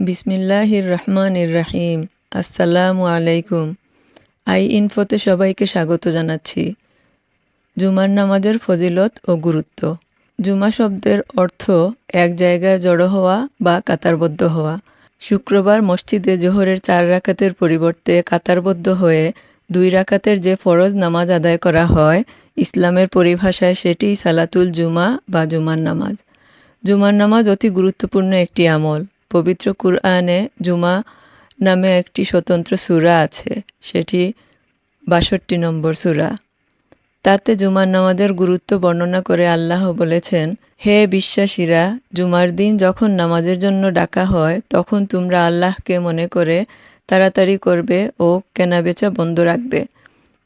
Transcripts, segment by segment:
বিসমিল্লাহির রহমানির রাহিম আসসালামু আলাইকুম। আই ইনফোতে সবাইকে স্বাগত জানাচ্ছি। জুমার নামাজের ফজিলত ও গুরুত্ব। জুমা শব্দের অর্থ এক জায়গায় জড়ো হওয়া বা কাতারবদ্ধ হওয়া। শুক্রবার মসজিদে জোহরের চার রাকাতের পরিবর্তে কাতারবদ্ধ হয়ে দুই রাকাতের যে ফরজ নামাজ আদায় করা হয়, ইসলামের পরিভাষায় সেটি সালাতুল জুমা বা জুমার নামাজ। জুমার নামাজ অতি গুরুত্বপূর্ণ একটি আমল। পবিত্র কুরআনে জুমা নামে একটি স্বতন্ত্র সুরা আছে। সেটি বাষট্টি নম্বর সুরা। তাতে জুমার নামাজের গুরুত্ব বর্ণনা করে আল্লাহ বলেছেন, হে বিশ্বাসীরা, জুমার দিন যখন নামাজের জন্য ডাকা হয়, তখন তোমরা আল্লাহকে মনে করে তাড়াতাড়ি করবে ও কেনাবেচা বন্ধ রাখবে।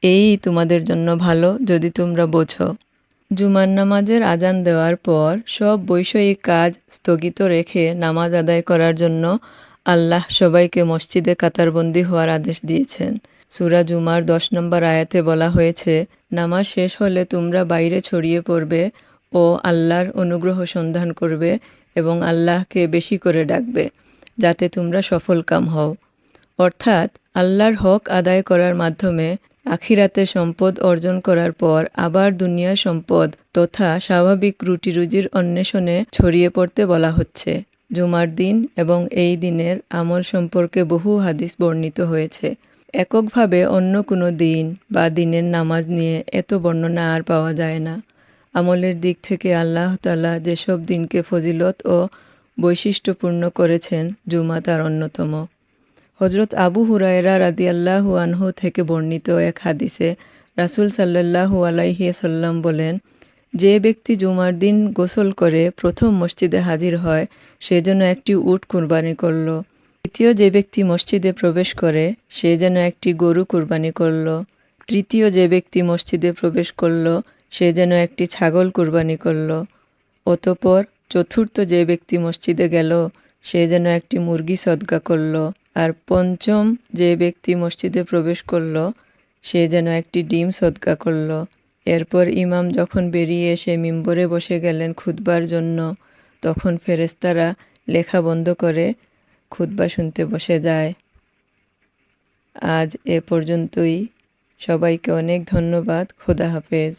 এই তোমাদের জন্য ভালো যদি তোমরা বোঝো। জুমার নামাজের আজান দেওয়ার পর সব বৈষয়িক কাজ স্থগিত রেখে নামাজ আদায় করার জন্য আল্লাহ সবাইকে মসজিদে কাতারবন্দি হওয়ার আদেশ দিয়েছেন। সুরা জুমার দশ নম্বর আয়াতে বলা হয়েছে, নামাজ শেষ হলে তোমরা বাইরে ছড়িয়ে পড়বে ও আল্লাহর অনুগ্রহ সন্ধান করবে এবং আল্লাহকে বেশি করে ডাকবে, যাতে তোমরা সফল কাম হও। অর্থাৎ আল্লাহর হক আদায় করার মাধ্যমে আখিরাতে সম্পদ অর্জন করার পর আবার দুনিয়ার সম্পদ তথা স্বাভাবিক রুটি রুজির অন্বেষণে ছড়িয়ে পড়তে বলা হচ্ছে। জুমার দিন এবং এই দিনের আমল সম্পর্কে বহু হাদিস বর্ণিত হয়েছে। এককভাবে অন্য কোনো দিন বা দিনের নামাজ নিয়ে এত বর্ণনা আর পাওয়া যায় না। আমলের দিক থেকে আল্লাহ তালা যেসব দিনকে ফজিলত ও বৈশিষ্ট্যপূর্ণ করেছেন, জুমা তার অন্যতম। হজরত আবু হুরায়রা রাদিয়াল্লাহু আনহু থেকে বর্ণিত এক হাদিসে রাসুল সাল্লাহু আলাইহি সাল্লাম বলেন, যে ব্যক্তি জুমার দিন গোসল করে প্রথম মসজিদে হাজির হয়, সে যেন একটি উট কুরবানি করল। দ্বিতীয় যে ব্যক্তি মসজিদে প্রবেশ করে, সে যেন একটি গরু কুরবানি করল। তৃতীয় যে ব্যক্তি মসজিদে প্রবেশ করল, সে যেন একটি ছাগল কুরবানি করল। অতপর চতুর্থ যে ব্যক্তি মসজিদে গেল সে যেন একটি মুরগি সদগা করল আর পঞ্চম যে ব্যক্তি মসজিদে প্রবেশ করল, সে যেন একটি ডিম সদকা করল। এরপর ইমাম যখন বেরিয়ে এসে মিম্বরে বসে গেলেন খুদবার জন্য, তখন ফেরেস্তারা লেখা বন্ধ করে খুদবা শুনতে বসে যায়। আজ এ পর্যন্তই। সবাইকে অনেক ধন্যবাদ। খোদা হাফেজ।